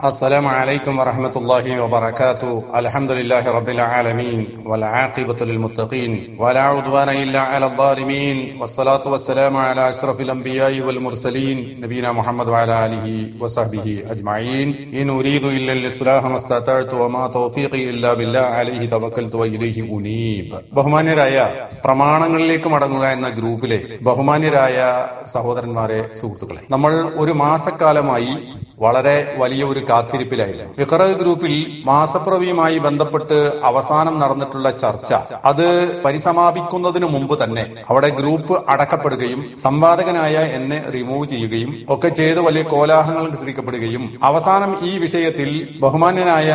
السلام عليكم ورحمة الله وبركاته الحمد لله رب العالمين والعاقبة للمتقين ولا عدوان إلا على الظالمين والصلاة والسلام على أشرف الأنبياء والمرسلين نبينا محمد وعلى آله وصحبه أجمعين إن أريد إلا الإصلاح ما استطعت وما توفيقي إلا بالله عليه توكلت وإليه أنيب ബഹുമാന്യരായ പ്രമാണങ്ങളിലേക്ക് മടങ്ങുക എന്ന ഗ്രൂപ്പിലെ ബഹുമാന്യരായ സഹോദരന്മാരെ സുഹൃത്തുക്കളെ നമ്മൾ ഒരു മാസക്കാലമായി വളരെ വലിയ ഒരു കാത്തിരിപ്പിലായിരുന്നു. വിക്ര ഗ്രൂപ്പിൽ മാസപ്രവിയുമായി ബന്ധപ്പെട്ട് അവസാനം നടന്നിട്ടുള്ള ചർച്ച അത് പരിസമാപിക്കുന്നതിന് മുമ്പ് തന്നെ അവിടെ ഗ്രൂപ്പ് അടക്കപ്പെടുകയും സംവാദകനായ എന്നെ റിമൂവ് ചെയ്യുകയും ഒക്കെ ചെയ്ത് വലിയ കോലാഹലങ്ങൾ സൃഷ്ടിക്കപ്പെടുകയും അവസാനം ഈ വിഷയത്തിൽ ബഹുമാന്യനായ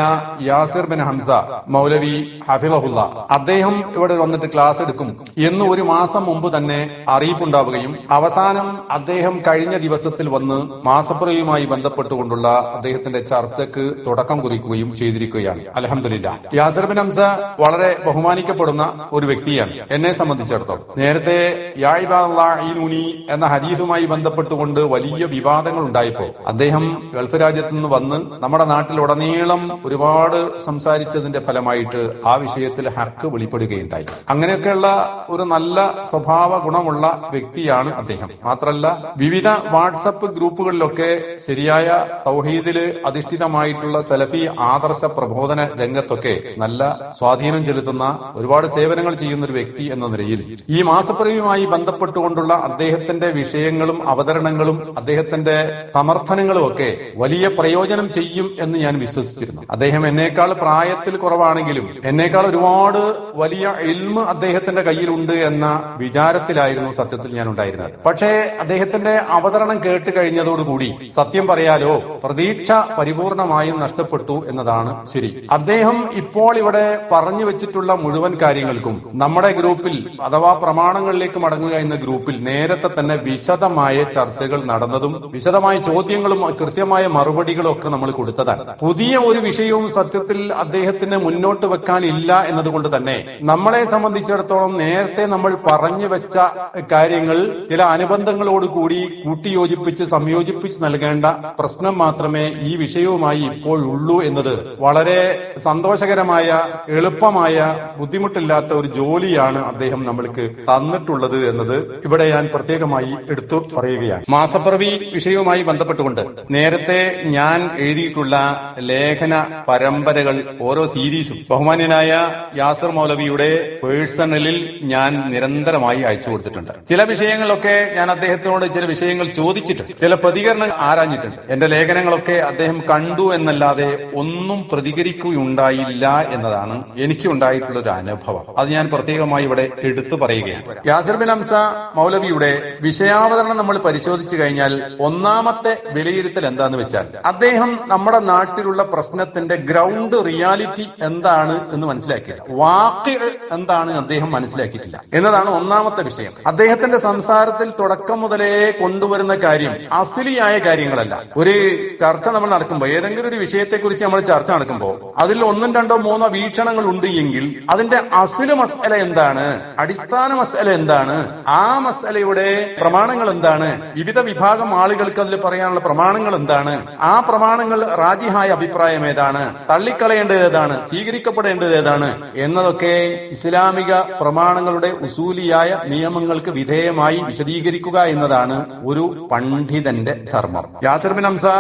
യാസിർ ബിൻ ഹംസ മൗലവി ഹഫിളഹുല്ല അദ്ദേഹം ഇവിടെ വന്നിട്ട് ക്ലാസ് എടുക്കും. എന്ന് ഒരു മാസം മുമ്പ് തന്നെ അറിയിപ്പുണ്ടാവുകയും അവസാനം അദ്ദേഹം കഴിഞ്ഞ ദിവസത്തിൽ വന്ന് മാസപ്രവിയുമായി ബന്ധപ്പെട്ടുകൊണ്ടുള്ള അദ്ദേഹത്തിന്റെ ചർച്ചക്ക് തുടക്കം കുറിക്കുകയും ചെയ്തിരിക്കുകയാണ്. അലഹമില്ല യാസർ ബിൻ ഹംസ വളരെ ബഹുമാനിക്കപ്പെടുന്ന ഒരു വ്യക്തിയാണ്. എന്നെ സംബന്ധിച്ചിടത്തോളം. നേരത്തെ യായിബാലി എന്ന ഹദീസുമായി ബന്ധപ്പെട്ടുകൊണ്ട് വലിയ വിവാദങ്ങൾ ഉണ്ടായപ്പോൾ അദ്ദേഹം ഗൾഫ് രാജ്യത്ത് നിന്ന് വന്ന് നമ്മുടെ നാട്ടിലുടനീളം ഒരുപാട് സംസാരിച്ചതിന്റെ ഫലമായിട്ട് ആ വിഷയത്തിൽ ഹക്ക് വെളിപ്പെടുകയുണ്ടായി. അങ്ങനെയൊക്കെയുള്ള ഒരു നല്ല സ്വഭാവ ഗുണമുള്ള വ്യക്തിയാണ് അദ്ദേഹം. മാത്രല്ല വിവിധ വാട്സപ്പ് ഗ്രൂപ്പുകളിലൊക്കെ ശരിയായ തൗഹീദിൽ അധിഷ്ഠിതമായിട്ടുള്ള സലഫി ആദർശ പ്രബോധന രംഗത്തൊക്കെ നല്ല സ്വാധീനം ചെലുത്തുന്ന ഒരുപാട് സേവനങ്ങൾ ചെയ്യുന്ന ഒരു വ്യക്തി എന്ന നിലയിൽ ഈ മാസപ്രവിയുമായി ബന്ധപ്പെട്ടുകൊണ്ടുള്ള അദ്ദേഹത്തിന്റെ വിഷയങ്ങളും അവതരണങ്ങളും അദ്ദേഹത്തിന്റെ സമർത്ഥനങ്ങളും ഒക്കെ വലിയ പ്രയോജനം ചെയ്യും എന്ന് ഞാൻ വിശ്വസിച്ചിരുന്നു. അദ്ദേഹം എന്നേക്കാൾ പ്രായത്തിൽ കുറവാണെങ്കിലും എന്നേക്കാൾ ഒരുപാട് വലിയ എൽമ് അദ്ദേഹത്തിന്റെ കയ്യിലുണ്ട് എന്ന വിചാരത്തിലായിരുന്നു സത്യത്തിൽ ഞാൻ ഉണ്ടായിരുന്നത്. പക്ഷേ അദ്ദേഹത്തിന്റെ അവതരണം കേട്ട് കഴിഞ്ഞതോടുകൂടി സത്യം പറയാലോ പ്രതീക്ഷ പരിപൂർണമായും നഷ്ടപ്പെട്ടു എന്നതാണ് ശരി. അദ്ദേഹം ഇപ്പോൾ ഇവിടെ പറഞ്ഞു വെച്ചിട്ടുള്ള മുഴുവൻ കാര്യങ്ങൾക്കും നമ്മുടെ ഗ്രൂപ്പിൽ അഥവാ പ്രമാണങ്ങളിലേക്ക് മടങ്ങുക എന്ന ഗ്രൂപ്പിൽ നേരത്തെ തന്നെ വിശദമായ ചർച്ചകൾ നടന്നതും വിശദമായ ചോദ്യങ്ങളും കൃത്യമായ മറുപടികളും ഒക്കെ നമ്മൾ കൊടുത്തതാണ്. പുതിയ ഒരു വിഷയവും സത്യത്തിൽ അദ്ദേഹത്തിന് മുന്നോട്ട് വെക്കാനില്ല എന്നതുകൊണ്ട് തന്നെ നമ്മളെ സംബന്ധിച്ചിടത്തോളം നേരത്തെ നമ്മൾ പറഞ്ഞു വെച്ച കാര്യങ്ങൾ ചില അനുബന്ധങ്ങളോടുകൂടി കൂട്ടിയോജിപ്പിച്ച് സംയോജിപ്പിച്ച് നൽകേണ്ട പ്രശ്നം മാത്രമേ ഈ വിഷയവുമായി ഇപ്പോഴുള്ളൂ എന്നത് വളരെ സന്തോഷകരമായ എളുപ്പമായ ബുദ്ധിമുട്ടില്ലാത്ത ഒരു ജോലിയാണ് അദ്ദേഹം നമ്മൾക്ക് തന്നിട്ടുള്ളത് എന്നത് ഇവിടെ ഞാൻ പ്രത്യേകമായി എടുത്തു പറയുകയാണ്. മാസപ്പിറവി വിഷയവുമായി ബന്ധപ്പെട്ടുകൊണ്ട് നേരത്തെ ഞാൻ എഴുതിയിട്ടുള്ള ലേഖന പരമ്പരകൾ ഓരോ സീരീസും ബഹുമാന്യനായ യാസർ മൗലവിയുടെ പേഴ്സണലിൽ ഞാൻ നിരന്തരമായി അയച്ചു കൊടുത്തിട്ടുണ്ട്. ചില വിഷയങ്ങളൊക്കെ ഞാൻ അദ്ദേഹത്തിനോട് ചില വിഷയങ്ങൾ ചോദിച്ചിട്ടുണ്ട്. ചില പ്രതികരണങ്ങൾ ആരാഞ്ഞിട്ടുണ്ട്. എന്റെ ലേഖനങ്ങളൊക്കെ അദ്ദേഹം കണ്ടു എന്നല്ലാതെ ഒന്നും പ്രതികരിക്കുകയുണ്ടായില്ല എന്നതാണ് എനിക്ക് ഉണ്ടായിട്ടുള്ള ഒരു അനുഭവം. അത് ഞാൻ പ്രത്യേകമായി ഇവിടെ എടുത്തു പറയുകയാണ്. യാസിർ ബിൻ ഹംസ മൗലവിയുടെ വിഷയാവതരണം നമ്മൾ പരിശോധിച്ചു കഴിഞ്ഞാൽ ഒന്നാമത്തെ വിലയിരുത്തൽ എന്താന്ന് വെച്ചാൽ അദ്ദേഹം നമ്മുടെ നാട്ടിലുള്ള പ്രശ്നത്തിന്റെ ഗ്രൗണ്ട് റിയാലിറ്റി എന്താണ് എന്ന് മനസ്സിലാക്കിയില്ല. വാക്ക് എന്താണ് അദ്ദേഹം മനസ്സിലാക്കിയിട്ടില്ല. എന്നതാണ് ഒന്നാമത്തെ വിഷയം. അദ്ദേഹത്തിന്റെ സംസാരത്തിൽ തുടക്കം മുതലേ കൊണ്ടുവരുന്ന കാര്യം അസിലിയായ കാര്യങ്ങളല്ല. ഒരു ചർച്ച നമ്മൾ നടക്കുമ്പോൾ ഏതെങ്കിലും ഒരു വിഷയത്തെക്കുറിച്ച് നമ്മൾ ചർച്ച നടക്കുമ്പോൾ അതിൽ ഒന്നും രണ്ടോ മൂന്നോ വീക്ഷണങ്ങൾ ഉണ്ട് എങ്കിൽ അതിന്റെ അസിൽ മസല എന്താണ്? അടിസ്ഥാന മസല എന്താണ്? ആ മസലയുടെ പ്രമാണങ്ങൾ എന്താണ്? വിവിധ വിഭാഗം ആളുകൾക്ക് അതിൽ പറയാനുള്ള പ്രമാണങ്ങൾ എന്താണ്? ആ പ്രമാണങ്ങൾ റാജിഹായ അഭിപ്രായം ഏതാണ്? തള്ളിക്കളയേണ്ടത് ഏതാണ്? സ്വീകരിക്കപ്പെടേണ്ടത് ഏതാണ്? എന്നതൊക്കെ ഇസ്ലാമിക പ്രമാണങ്ങളുടെ ഉസൂലിയായ നിയമങ്ങൾക്ക് വിധേയമായി വിശദീകരിക്കുക എന്നതാണ് ഒരു പണ്ഡിതന്റെ ധർമ്മം. യാസിർ ബിൻ ഹംസ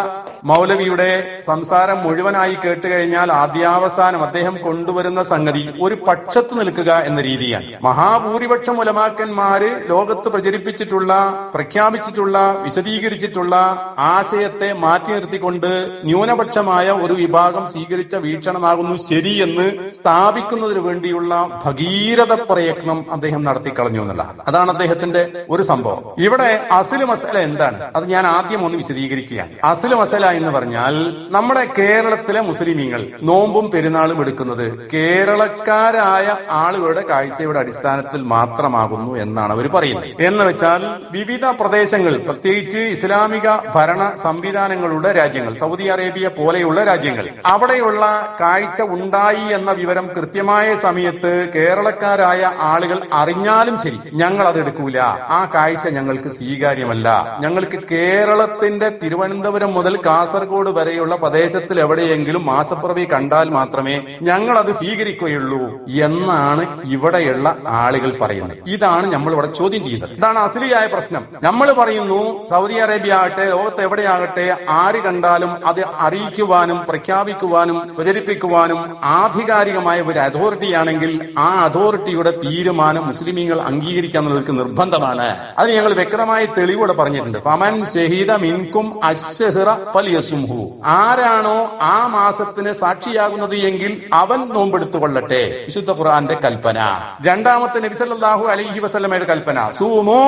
മൗലവിയുടെ സംസാരം മുഴുവനായി കേട്ടുകഴിഞ്ഞാൽ ആദ്യാവസാനം അദ്ദേഹം കൊണ്ടുവരുന്ന സംഗതി ഒരു പക്ഷത്ത് നിൽക്കുക എന്ന രീതിയാണ്. മഹാഭൂരിപക്ഷം ഉലമാക്കന്മാര് ലോകത്ത് പ്രചരിപ്പിച്ചിട്ടുള്ള പ്രഖ്യാപിച്ചിട്ടുള്ള വിശദീകരിച്ചിട്ടുള്ള ആശയത്തെ മാറ്റി നിർത്തിക്കൊണ്ട് ന്യൂനപക്ഷമായ ഒരു വിഭാഗം സ്വീകരിച്ച വീക്ഷണമാകുന്നു ശരിയെന്ന് സ്ഥാപിക്കുന്നതിന് വേണ്ടിയുള്ള ഭഗീരഥ പ്രയത്നം അദ്ദേഹം നടത്തിക്കളഞ്ഞു എന്നുള്ളതാണ്. അതാണ് അദ്ദേഹത്തിന്റെ ഒരു സംഭവം. ഇവിടെ അസിൽ മസല എന്താണ്? അത് ഞാൻ ആദ്യം ഒന്ന് വിശദീകരിക്കുകയാണ്. അസിൽ മസല എന്ന് പറഞ്ഞാൽ നമ്മുടെ കേരളത്തിലെ മുസ്ലിമീങ്ങൾ നോമ്പും പെരുന്നാളും എടുക്കുന്നത് കേരളക്കാരായ ആളുകളുടെ കാഴ്ചയുടെ അടിസ്ഥാനത്തിൽ മാത്രമാകുന്നു എന്നാണ് അവർ പറയുന്നത്. എന്ന് വെച്ചാൽ വിവിധ പ്രദേശങ്ങൾ പ്രത്യേകിച്ച് ഇസ്ലാമിക ഭരണ സംവിധാനങ്ങളുടെ രാജ്യങ്ങൾ സൗദി അറേബ്യ പോലെയുള്ള രാജ്യങ്ങൾ അവിടെയുള്ള കാഴ്ച ഉണ്ടായി എന്ന വിവരം കൃത്യമായ സമയത്ത് കേരളക്കാരായ ആളുകൾ അറിഞ്ഞാലും ശരി ഞങ്ങൾ അത് എടുക്കൂല. ആ കാഴ്ച ഞങ്ങൾക്ക് സ്വീകാര്യമല്ല. ഞങ്ങൾക്ക് കേരളത്തിന്റെ തിരുവനന്തപുരം തിരുവനന്തപുരം മുതൽ കാസർഗോഡ് വരെയുള്ള പ്രദേശത്തിൽ എവിടെയെങ്കിലും മാസപ്പിറവി കണ്ടാൽ മാത്രമേ ഞങ്ങൾ അത് സ്വീകരിക്കുകയുള്ളൂ എന്നാണ് ഇവിടെയുള്ള ആളുകൾ പറയുന്നത്. ഇതാണ് നമ്മൾ ഇവിടെ ചോദ്യം ചെയ്യുന്നത്. ഇതാണ് അസലിയായ പ്രശ്നം. നമ്മൾ പറയുന്നു സൗദി അറേബ്യ ആകട്ടെ ലോകത്ത് എവിടെയാകട്ടെ ആര് കണ്ടാലും അത് അറിയിക്കുവാനും പ്രഖ്യാപിക്കുവാനും പ്രചരിപ്പിക്കുവാനും ആധികാരികമായ ഒരു അതോറിറ്റി ആണെങ്കിൽ ആ അതോറിറ്റിയുടെ തീരുമാനം മുസ്ലിമീങ്ങൾ അംഗീകരിക്കാൻ നിർബന്ധമാണ്. അത് ഞങ്ങൾ വ്യക്തമായ തെളിവോടെ പറഞ്ഞിട്ടുണ്ട്. ഫമൻ ഷഹീദ മിൻകും ആരാണോ ആ മാസത്തിന് സാക്ഷിയാകുന്നത് എങ്കിൽ അവൻ നോമ്പെടുത്തുകൊള്ളട്ടെ. വിശുദ്ധ ഖുർആന്റെ കൽപ്പന. രണ്ടാമത്തെ നബിസല്ലാഹു അലൈഹി വസല്ലമയുടെ കൽപ്പന. സൂമോ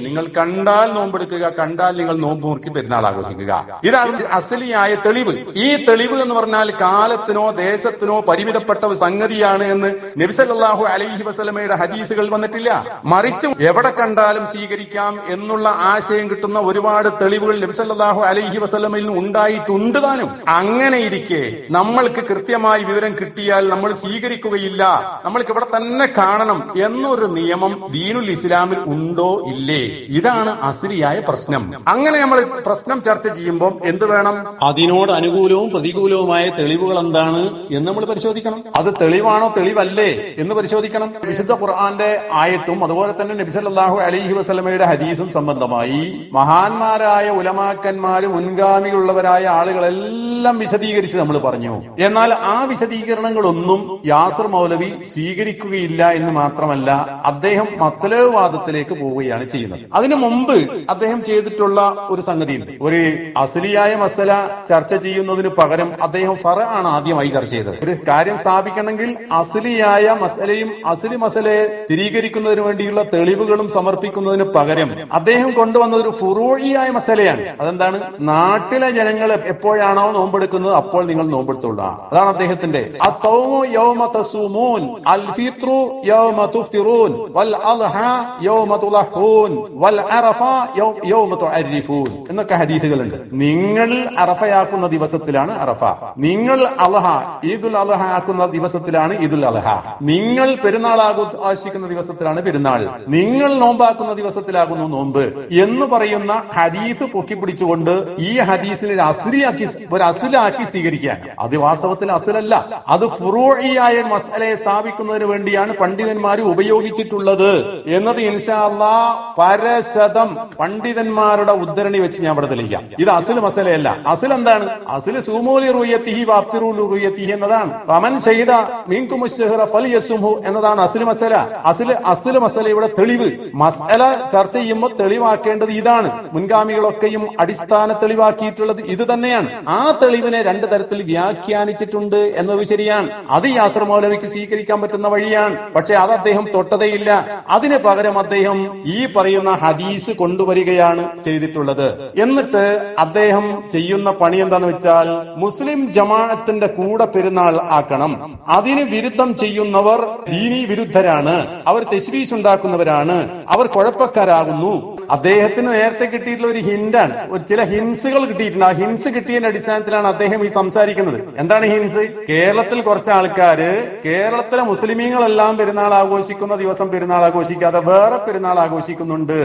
നിങ്ങൾ കണ്ടാൽ നോമ്പെടുക്കുക കണ്ടാൽ നിങ്ങൾ നോമ്പ് മുറുക്കി പെരുന്നാൾ ആഘോഷിക്കുക. ഇതാണ് അസലിയായ തെളിവ്. ഈ തെളിവ് എന്ന് പറഞ്ഞാൽ കാലത്തിനോ ദേശത്തിനോ പരിമിതപ്പെട്ട സംഗതിയാണ് എന്ന് നബിസല്ലാഹു അലൈഹി വസല്ലമയുടെ ഹദീസുകൾ വന്നിട്ടില്ല. മറിച്ച് എവിടെ കണ്ടാലും സ്വീകരിക്കാം എന്നുള്ള ആശയം കിട്ടുന്ന ഒരുപാട് തെളിവുകൾ നബിസല്ലാഹു അലൈഹി വസല്ലമയിൽ നിന്ന് ഉണ്ടായിട്ടുണ്ട് താനും. അങ്ങനെ ഇരിക്കെ നമ്മൾക്ക് കൃത്യമായി വിവരം കിട്ടിയാൽ നമ്മൾ സ്വീകരിക്കുകയില്ല. നമ്മൾക്ക് ഇവിടെ തന്നെ കാണണം എന്നൊരു നിയമം ദീനുൽ ഇസ്ലാമിൽ ഉണ്ടോ ഇല്ലേ? ഇതാണ് അസിലിയായ പ്രശ്നം. അങ്ങനെ നമ്മൾ പ്രശ്നം ചർച്ച ചെയ്യുമ്പോൾ എന്ത് വേണം? അതിനോട് അനുകൂലവും പ്രതികൂലവുമായ തെളിവുകൾ എന്താണ് എന്ന് നമ്മൾ പരിശോധിക്കണം. അത് തെളിവാണോ തെളിവല്ലേ എന്ന് പരിശോധിക്കണം. വിശുദ്ധ ഖുർആന്റെ ആയത്തും അതുപോലെ തന്നെ നബിസല്ലാഹു അലൈഹി വസ്ലമയുടെ ഹദീസും സംബന്ധമായി മഹാന്മാരായ ഉലമാക്കന്മാര് മുൻഗാമിയുള്ളവരായ ആളുകളെല്ലാം വിശദീകരിച്ച് നമ്മൾ പറഞ്ഞു. എന്നാൽ ആ വിശദീകരണങ്ങളൊന്നും യാസർ മൗലവി സ്വീകരിക്കുകയില്ല എന്ന് മാത്രമല്ല അദ്ദേഹം മത്തലവാദത്തിലേക്ക് പോവുകയാണ് ചെയ്യുന്നത്. അതിനു മുമ്പ് അദ്ദേഹം ചെയ്തിട്ടുള്ള ഒരു സംഗതിയുണ്ട്. ഒരു അസലിയായ മസല ചർച്ച ചെയ്യുന്നതിന് പകരം അദ്ദേഹം ഫറ ആണ് ആദ്യമായി ചർച്ച ചെയ്തത്. ഒരു കാര്യം സ്ഥാപിക്കണമെങ്കിൽ അസലിയായ മസലയും അസലി മസലയെ സ്ഥിരീകരിക്കുന്നതിന് വേണ്ടിയുള്ള തെളിവുകളും സമർപ്പിക്കുന്നതിന് പകരം അദ്ദേഹം കൊണ്ടുവന്ന ഒരു ഫുറോഴിയായ മസലയാണ്. അതെന്താണ്? നാട്ടിലെ ജനങ്ങൾ എപ്പോഴാണോ നോമ്പെടുക്കുന്നത് അപ്പോൾ നിങ്ങൾ നോമ്പെടുത്തുള്ള അതാണ് അദ്ദേഹത്തിന്റെ എന്നൊക്കെ ഹദീസുകളുണ്ട്. നിങ്ങൾ അറഫയാക്കുന്ന ദിവസത്തിലാണ് അറഫ. നിങ്ങൾ അലഹ ഈദുൽ അലഹ ആക്കുന്ന ദിവസത്തിലാണ് ഈദുൽ അലഹ നിങ്ങൾ പെരുന്നാൾ ആഘോഷിക്കുന്ന ദിവസത്തിലാണ് പെരുന്നാൾ. നിങ്ങൾ നോമ്പാക്കുന്ന ദിവസത്തിലാകുന്നു നോമ്പ് എന്ന് പറയുന്ന ഹദീസ് പൊക്കിപ്പിടിച്ചുകൊണ്ട് ഈ ഹദീസിനെ ഒരു അസിലിയാക്കി ഒരു അസിലാക്കി സ്വീകരിക്കുകയാണ്. അത് വാസ്തവത്തിൽ അസിലല്ല. അത് ഫുറൂഇയായ മസലയെ സ്ഥാപിക്കുന്നതിന് വേണ്ടിയാണ് പണ്ഡിതന്മാർ ഉപയോഗിച്ചിട്ടുള്ളത് എന്നത് ഇൻഷാല്ല പരശതം പണ്ഡിതന്മാരുടെ ഉദ്ധരണി വെച്ച് ഞാൻ ഇവിടെ തെളിയിക്കാം. ഇത് അസിൽ മസലയല്ല അസിൽ എന്താണ്? അസിൽ സൂമോലി റുയത്തിഹി വാപ്തിറൂലു റുയത്തിഹി എന്നതാണ്. പമൻ ചെയ്ത മീൻകുമുഷഹറ ഫൽ യസുഹു എന്നതാണ് അസിൽ മസല അസിൽ അസിൽ മസലയുടെ തെളിവ്. മസല ചർച്ച ചെയ്യുമ്പോൾ തെളിവാക്കേണ്ടത് ഇതാണ്. മുൻഗാമികളൊക്കെയും അടിസ്ഥാന തെളിവാക്കിയിട്ടുള്ളത് ഇത് തന്നെയാണ്. ആ തെളിവിനെ രണ്ട് തരത്തിൽ വ്യാഖ്യാനിച്ചിട്ടുണ്ട് എന്നത് ശരിയാണ്. അത് യാസർ മൗലവിക്ക് സ്വീകരിക്കാൻ പറ്റുന്ന വഴിയാണ്. പക്ഷെ അത് അദ്ദേഹം തൊട്ടതേയില്ല. അതിന് പകരം അദ്ദേഹം ഈ പറയുന്ന ഹദീസ് കൊണ്ടുവരികയാണ് ചെയ്തിട്ടുള്ളത്. എന്നിട്ട് അദ്ദേഹം ചെയ്യുന്ന പണി എന്താന്ന് വെച്ചാൽ മുസ്ലിം ജമാഅത്തിന്റെ കൂടെ പെരുന്നാൾ ആക്കണം. അതിന് വിരുദ്ധം ചെയ്യുന്നവർ ദീനി വിരുദ്ധരാണ്. അവർ തെശ്വീസ് ഉണ്ടാക്കുന്നവരാണ്. അവർ കുഴപ്പക്കാരാകുന്നു. അദ്ദേഹത്തിന് നേരത്തെ കിട്ടിയിട്ടുള്ള ഒരു ഹിന്റാണ് ഒരു ചില ഹിൻസുകൾ കിട്ടിയിട്ടുണ്ട്. ആ ഹിൻസ് കിട്ടിയതിന്റെ അടിസ്ഥാനത്തിലാണ് അദ്ദേഹം ഈ സംസാരിക്കുന്നത്. എന്താണ് ഹിൻസ് കേരളത്തിൽ കുറച്ച് ആൾക്കാര് കേരളത്തിലെ മുസ്ലിമീങ്ങളെല്ലാം പെരുന്നാൾ ആഘോഷിക്കുന്ന ദിവസം പെരുന്നാൾ ആഘോഷിക്കാതെ വേറെ പെരുന്നാൾ ആഘോഷിക്കുന്നുണ്ട്.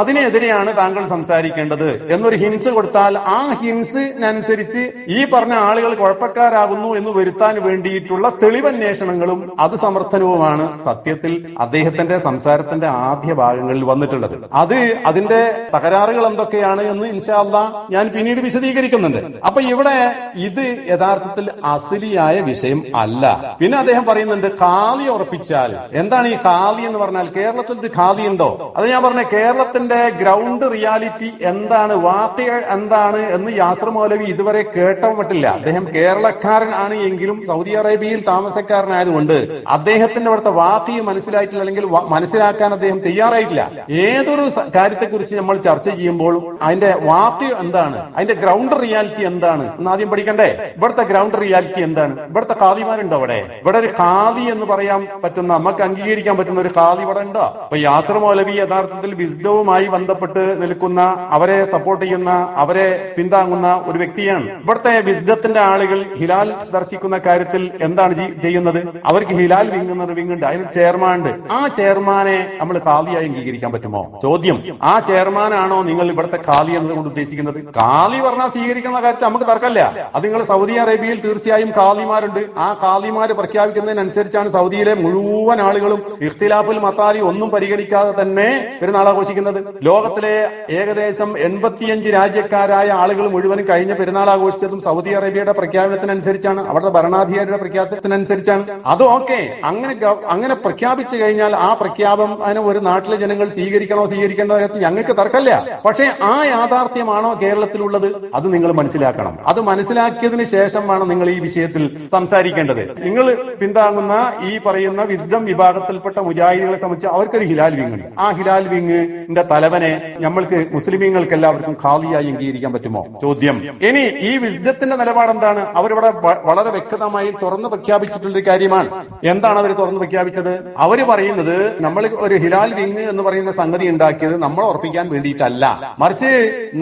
അതിനെതിരെയാണ് താങ്കൾ സംസാരിക്കേണ്ടത് എന്നൊരു ഹിൻസ് കൊടുത്താൽ ആ ഹിൻസിനനുസരിച്ച് ഈ പറഞ്ഞ ആളുകൾ കുഴപ്പക്കാരാകുന്നു എന്ന് വരുത്താൻ വേണ്ടിയിട്ടുള്ള തെളിവന്വേഷണങ്ങളും അത് സമർത്ഥനവുമാണ് സത്യത്തിൽ അദ്ദേഹത്തിന്റെ സംസാരത്തിന്റെ ആദ്യ ഭാഗങ്ങളിൽ വന്നിട്ടുള്ളത്. അത് അതിന്റെ തകരാറുകൾ എന്തൊക്കെയാണ് എന്ന് ഇൻഷാല്ല ഞാൻ പിന്നീട് വിശദീകരിക്കുന്നുണ്ട്. അപ്പൊ ഇവിടെ ഇത് യഥാർത്ഥത്തിൽ അസിലിയായ വിഷയം അല്ല. പിന്നെ അദ്ദേഹം പറയുന്നുണ്ട് ഖാലി ഉറപ്പിച്ചാൽ. എന്താണ് ഈ ഖാലി എന്ന് പറഞ്ഞാൽ? കേരളത്തിൽ ഒരു ഖാലി ഉണ്ടോ? അത് ഞാൻ പറഞ്ഞ കേരളത്തിന്റെ ഗ്രൗണ്ട് റിയാലിറ്റി എന്താണ്? വാർത്ത എന്താണ്? എന്ന് യാസർ മൗലവി ഇതുവരെ കേട്ടപ്പെട്ടില്ല അദ്ദേഹം കേരളക്കാരൻ ആണ് എങ്കിലും സൗദി അറേബ്യയിൽ താമസക്കാരനായതുകൊണ്ട് അദ്ദേഹത്തിന്റെ അവിടുത്തെ വാർത്തയും മനസ്സിലായിട്ടില്ല. അല്ലെങ്കിൽ മനസ്സിലാക്കാൻ അദ്ദേഹം തയ്യാറായിട്ടില്ല. ഏതൊരു കാര്യത്തെക്കുറിച്ച് നമ്മൾ ചർച്ച ചെയ്യുമ്പോൾ അതിന്റെ വാക്ക് എന്താണ്? അതിന്റെ ഗ്രൗണ്ട് റിയാലിറ്റി എന്താണ്? എന്ന് ആദ്യം പഠിക്കണ്ടേ? ഇവിടുത്തെ ഗ്രൗണ്ട് റിയാലിറ്റി എന്താണ്? ഇവിടുത്തെ കാദിമാരുണ്ടോ അവിടെ? ഇവിടെ ഒരു കാദി എന്ന് പറയാൻ പറ്റുന്ന നമുക്ക് അംഗീകരിക്കാൻ പറ്റുന്ന ഒരു കാദി ഇവിടെ ഉണ്ടോ? അപ്പൊ യാസർ മൗലവി യഥാർത്ഥത്തിൽ വിസ്ഡവുമായി ബന്ധപ്പെട്ട് നിൽക്കുന്ന അവരെ സപ്പോർട്ട് ചെയ്യുന്ന അവരെ പിന്താങ്ങുന്ന ഒരു വ്യക്തിയാണ്. ഇവിടുത്തെ വിസ്ഡത്തിന്റെ ആളുകൾ ഹിലാൽ ദർശിക്കുന്ന കാര്യത്തിൽ എന്താണ് ചെയ്യുന്നത്? അവർക്ക് ഹിലാൽ വിങ്ങുന്ന ഒരു വിങ്ങുണ്ട്. അതിന് ചെയർമാൻ ഉണ്ട്. ആ ചെയർമാനെ നമ്മൾ കാദിയായി അംഗീകരിക്കാൻ പറ്റുമോ? ചോദ്യം. ആ ചെയർമാനാണോ നിങ്ങൾ ഇവിടുത്തെ കാലി എന്നതുകൊണ്ട് ഉദ്ദേശിക്കുന്നത്? കാലി പറഞ്ഞാൽ സ്വീകരിക്കുന്ന കാര്യത്തിൽ നമുക്ക് തർക്കമില്ല. അത് നിങ്ങൾ സൗദി അറേബ്യയിൽ തീർച്ചയായും കാലിമാരുണ്ട്. ആ കാലിമാര് പ്രഖ്യാപിക്കുന്നതിനനുസരിച്ചാണ് സൗദിയിലെ മുഴുവൻ ആളുകളും ഇഖ്തിലാഫുൽ മത്താലി ഒന്നും പരിഗണിക്കാതെ തന്നെ പെരുന്നാൾ ആഘോഷിക്കുന്നത് ലോകത്തിലെ ഏകദേശം എൺപത്തിയഞ്ച് രാജ്യക്കാരായ ആളുകൾ മുഴുവനും കഴിഞ്ഞ പെരുന്നാൾ ആഘോഷിച്ചതും സൗദി അറേബ്യയുടെ പ്രഖ്യാപനത്തിനനുസരിച്ചാണ്. അവിടുത്തെ ഭരണാധികാരിയുടെ പ്രഖ്യാപനത്തിനനുസരിച്ചാണ്. അത് ഓക്കെ. അങ്ങനെ അങ്ങനെ പ്രഖ്യാപിച്ചു കഴിഞ്ഞാൽ ആ പ്രഖ്യാപനം ഒരു നാട്ടിലെ ജനങ്ങൾ സ്വീകരിക്കണോ സ്വീകരിക്കേണ്ട കാര്യത്തിൽ ഞങ്ങൾക്ക് തർക്കമില്ല. പക്ഷേ ആ യാഥാർത്ഥ്യമാണോ കേരളത്തിലുള്ളത്? അത് നിങ്ങൾ മനസ്സിലാക്കണം. അത് മനസ്സിലാക്കിയതിന് ശേഷം വേണം നിങ്ങൾ ഈ വിഷയത്തിൽ സംസാരിക്കേണ്ടത്. നിങ്ങൾ പിന്താങ്ങുന്ന ഈ പറയുന്ന വിസ്ഡം വിഭാഗത്തിൽപ്പെട്ട മുജാഹിദികളെ സംബന്ധിച്ച് അവർക്കൊരു ഹിലാൽ വിങ് ഉണ്ട്. ആ ഹിലാൽ വിങ്ങിന്റെ തലവനെ നമ്മൾക്ക് മുസ്ലിമീങ്ങൾക്ക് എല്ലാവർക്കും ഖാദിയായി അംഗീകരിക്കാൻ പറ്റുമോ? ചോദ്യം. ഇനി ഈ വിസ്ഡത്തിന്റെ നിലപാട് എന്താണ്? അവരിവിടെ വളരെ വ്യക്തമായി തുറന്നു പ്രഖ്യാപിച്ചിട്ടുള്ള ഒരു കാര്യമാണ്. എന്താണ് അവർ തുറന്നു പ്രഖ്യാപിച്ചത്? അവർ പറയുന്നത് നമ്മൾ ഒരു ഹിലാൽ വിങ് എന്ന് പറയുന്ന സംഗതി ഉണ്ടാക്കിയത് നമ്മൾ ഉറപ്പിക്കാൻ വേണ്ടിയിട്ടല്ല. മറിച്ച്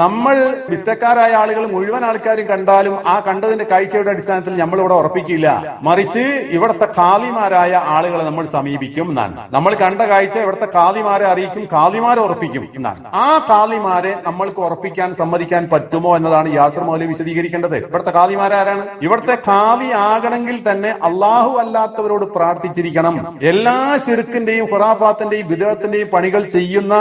നമ്മൾ വിസ്തക്കാരായ ആളുകൾ മുഴുവൻ ആൾക്കാരും കണ്ടാലും ആ കണ്ടതിന്റെ കാഴ്ചയുടെ അടിസ്ഥാനത്തിൽ നമ്മൾ ഇവിടെ ഉറപ്പിക്കില്ല. മറിച്ച് ഇവിടുത്തെ കാതിമാരായ ആളുകളെ നമ്മൾ സമീപിക്കും എന്നാണ്. നമ്മൾ കണ്ട കാഴ്ച ഇവിടുത്തെ കാതിമാരെ അറിയിക്കും കാതിമാരെ ഉറപ്പിക്കും എന്നാണ്. ആ കാതിമാരെ നമ്മൾക്ക് ഉറപ്പിക്കാൻ സമ്മതിക്കാൻ പറ്റുമോ എന്നതാണ് യാസർ മൗലവി വിശദീകരിക്കേണ്ടത്. ഇവിടുത്തെ കാതിമാരാരാണ് ഇവിടുത്തെ കാതി ആകണമെങ്കിൽ തന്നെ അള്ളാഹു അല്ലാത്തവരോട് പ്രാർത്ഥിച്ചിരിക്കണം. എല്ലാ ശിർക്കിന്റെയും ഖുറാഫാത്തിന്റെയും വിദേഹത്തിന്റെയും പണികൾ ചെയ്യുന്ന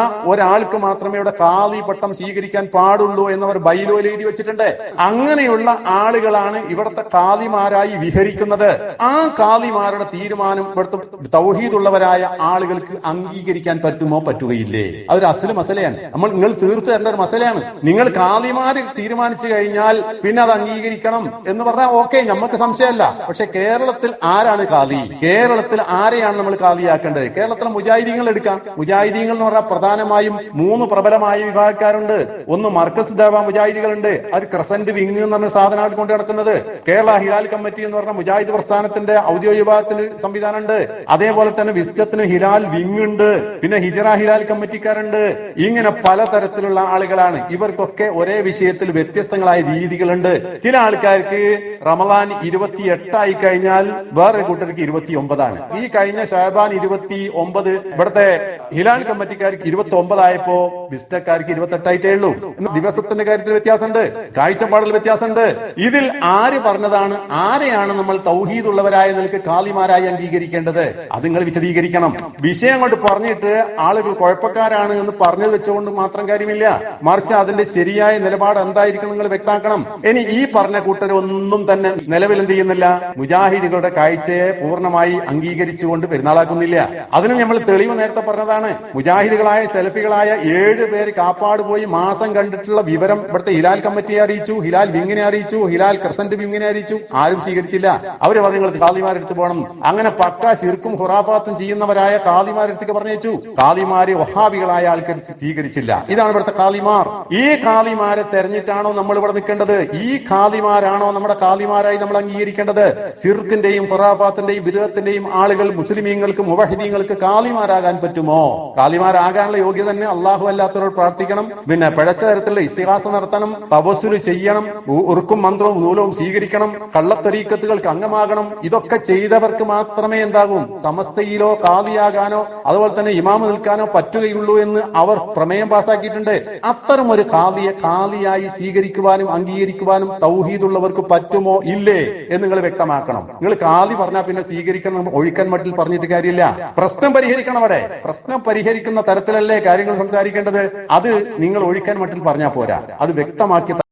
ഒരാൾക്ക് മാത്രമേ ഇവിടെ കാളി പട്ടം സ്വീകരിക്കാൻ പാടുള്ളൂ എന്നവർ ബൈലോയിൽ എഴുതി വെച്ചിട്ടുണ്ട്. അങ്ങനെയുള്ള ആളുകളാണ് ഇവിടുത്തെ കാതിമാരായി വിഹരിക്കുന്നത്. ആ കാതിമാരുടെ തീരുമാനം ഇവിടുത്തെ തൗഹീദുള്ളവരായ ആളുകൾക്ക് അംഗീകരിക്കാൻ പറ്റുമോ പറ്റുകയില്ലേ? അതൊരു അസൽ മസലയാണ്. നമ്മൾ നിങ്ങൾ തീർത്തു തരേണ്ട ഒരു മസലയാണ്. നിങ്ങൾ കാതിമാര് തീരുമാനിച്ചു കഴിഞ്ഞാൽ പിന്നെ അത് അംഗീകരിക്കണം എന്ന് പറഞ്ഞാൽ ഓക്കെ നമുക്ക് സംശയമല്ല. പക്ഷെ കേരളത്തിൽ ആരാണ് കാതി കേരളത്തിൽ ആരെയാണ് നമ്മൾ കാതിയാക്കേണ്ടത് കേരളത്തിലെ മുജാഹിദീങ്ങൾ എടുക്കാം. മുജാഹിദീങ്ങൾ എന്ന് പറഞ്ഞാൽ പ്രധാനമായും മൂന്ന് പ്രബലമായ വിഭാഗക്കാരുണ്ട്. ഒന്ന് മർക്കസ് ദേവാ മുജാഹിദികളുണ്ട്. അത് ക്രസന്റ് വിങ് എന്ന് പറഞ്ഞ സാധനമായിട്ട് കൊണ്ട് നടക്കുന്നത്. കേരള ഹിലാൽ കമ്മിറ്റി എന്ന് പറഞ്ഞ മുജാഹിദ് പ്രസ്ഥാനത്തിന്റെ ഔദ്യോഗിക വിഭാഗത്തിന് സംവിധാനമുണ്ട്. അതേപോലെ തന്നെ വിസ്കത്തിന് ഹിലാൽ വിങ് ഉണ്ട്. പിന്നെ ഹിജറ ഹിലാൽ കമ്മിറ്റിക്കാരുണ്ട്. ഇങ്ങനെ പലതരത്തിലുള്ള ആളുകളാണ്. ഇവർക്കൊക്കെ ഒരേ വിഷയത്തിൽ വ്യത്യസ്തങ്ങളായ രീതികളുണ്ട്. ചില ആൾക്കാർക്ക് റമദാൻ ഇരുപത്തി എട്ടായി കഴിഞ്ഞാൽ വേറെ കൂട്ടർക്ക് ഇരുപത്തി ഒമ്പതാണ് ഈ കഴിഞ്ഞ ഷാബാൻ ഇരുപത്തി ഒമ്പത് ഇവിടുത്തെ ഹിലാൽ കമ്മിറ്റിക്കാർക്ക് ഇരുപത്തി ഒമ്പതായപ്പോ വിസ്റ്റക്കാർക്ക് ബിസ്റ്റക്കാർക്ക് ഇരുപത്തെട്ടായിട്ടേ ഉള്ളൂ. ദിവസത്തിന്റെ കാര്യത്തിൽ വ്യത്യാസമുണ്ട്. കാഴ്ചപ്പാടിൽ വ്യത്യാസമുണ്ട്. ഇതിൽ ആര് പറഞ്ഞതാണ് ആരെയാണ് നമ്മൾ തൗഹീദുള്ളവരായ നിലയ്ക്ക് കാലിമാരായി അംഗീകരിക്കേണ്ടത്? അത് നിങ്ങൾ വിശദീകരിക്കണം. വിഷയം കൊണ്ട് പറഞ്ഞിട്ട് ആളുകൾ കുഴപ്പക്കാരാണ് എന്ന് പറഞ്ഞത് വെച്ചുകൊണ്ട് മാത്രം കാര്യമില്ല. മറിച്ച് അതിന്റെ ശരിയായ നിലപാട് എന്തായിരിക്കണം നിങ്ങൾ വ്യക്താക്കണം. ഇനി ഈ പറഞ്ഞ കൂട്ടരൊന്നും തന്നെ നിലവിൽ എന്ത് ചെയ്യുന്നില്ല? മുജാഹിദുകളുടെ കാഴ്ചയെ പൂർണമായി അംഗീകരിച്ചുകൊണ്ട് പെരുന്നാളാക്കുന്നില്ല. അതിനും നമ്മൾ തെളിവ് നേരത്തെ പറഞ്ഞതാണ്. മുജാഹിദുകളായ സെൽഫികളായ ഏഴ് പേര് കാപ്പാട് പോയി മാസം കണ്ടിട്ടുള്ള വിവരം ഇവിടുത്തെ ഹിലാൽ കമ്മിറ്റിയെ അറിയിച്ചു. ഹിലാൽ വിങ്ങിനെ അറിയിച്ചു. ഹിലാൽ ക്രസന്റ് വിങ്ങിനെ അറിയിച്ചു. ആരും സ്വീകരിച്ചില്ല. അവർ പറഞ്ഞു നിങ്ങൾ കാദിമാരെടുത്ത് പോകണം. അങ്ങനെ പക്ക ശിർക്കും ഹുറാഫാത്തും ചെയ്യുന്നവരായ കാദിമാരെടുത്തേക്ക് പറഞ്ഞേച്ചു കാദിമാരെ വഹാബികളായ ആൾക്കാർ സ്വീകരിച്ചില്ല. ഇതാണ് ഇവിടുത്തെ കാദിമാർ ഈ കാദിമാരെ തെരഞ്ഞിട്ടാണോ നമ്മൾ ഇവിടെ നിൽക്കേണ്ടത്? ഈ കാദിമാരാണോ നമ്മുടെ കാദിമാരായി നമ്മൾ അംഗീകരിക്കേണ്ടത്? സിർക്കിന്റെയും ഹുറാഫാത്തിന്റെയും ബിരുദത്തിന്റെയും ആളുകൾ മുസ്ലിമീങ്ങൾക്ക് മുവഹിദീങ്ങൾക്ക് കാദിമാരാകാൻ പറ്റുമോ? കാദിമാരാകാനുള്ള യോഗ്യത തന്നെ അള്ളാഹു അല്ലാത്തവരോട് പ്രാർത്ഥിക്കണം. പിന്നെ പിഴച്ച തരത്തിലുള്ള ഇസ്തിഹാസ നടത്തണം തപസ്സുൽ ചെയ്യണം ഉറുക്കും മന്ത്രവും നൂലവും സ്വീകരിക്കണം കള്ളത്തരീക്കത്തുകൾക്ക് അംഗമാകണം. ഇതൊക്കെ ചെയ്തവർക്ക് മാത്രമേ എന്താകും? സമസ്തയിലോ കാതിയാകാനോ അതുപോലെ തന്നെ ഇമാമ് നിൽക്കാനോ പറ്റുകയുള്ളൂ എന്ന് അവർ പ്രമേയം പാസാക്കിയിട്ടുണ്ട്. അത്തരം ഒരു കാതിയെ കാതിയായി സ്വീകരിക്കുവാനും അംഗീകരിക്കുവാനും തൗഹീദുള്ളവർക്ക് പറ്റുമോ? ഇല്ലേ? എന്ന് നിങ്ങൾ വ്യക്തമാക്കണം. നിങ്ങൾ കാതി പറഞ്ഞാൽ പിന്നെ സ്വീകരിക്കണം ഒഴുക്കൻ മട്ടിൽ പറഞ്ഞിട്ട് കാര്യമില്ല. പ്രശ്നം പരിഹരിക്കണം അവിടെ. പ്രശ്നം പരിഹരിക്കുന്ന തരത്തിലല്ലേ സംസാരിക്കേണ്ടത് അത് നിങ്ങൾ ഒഴിക്കാൻ മട്ടിൽ പറഞ്ഞാൽ പോരാ. അത് വ്യക്തമാക്കി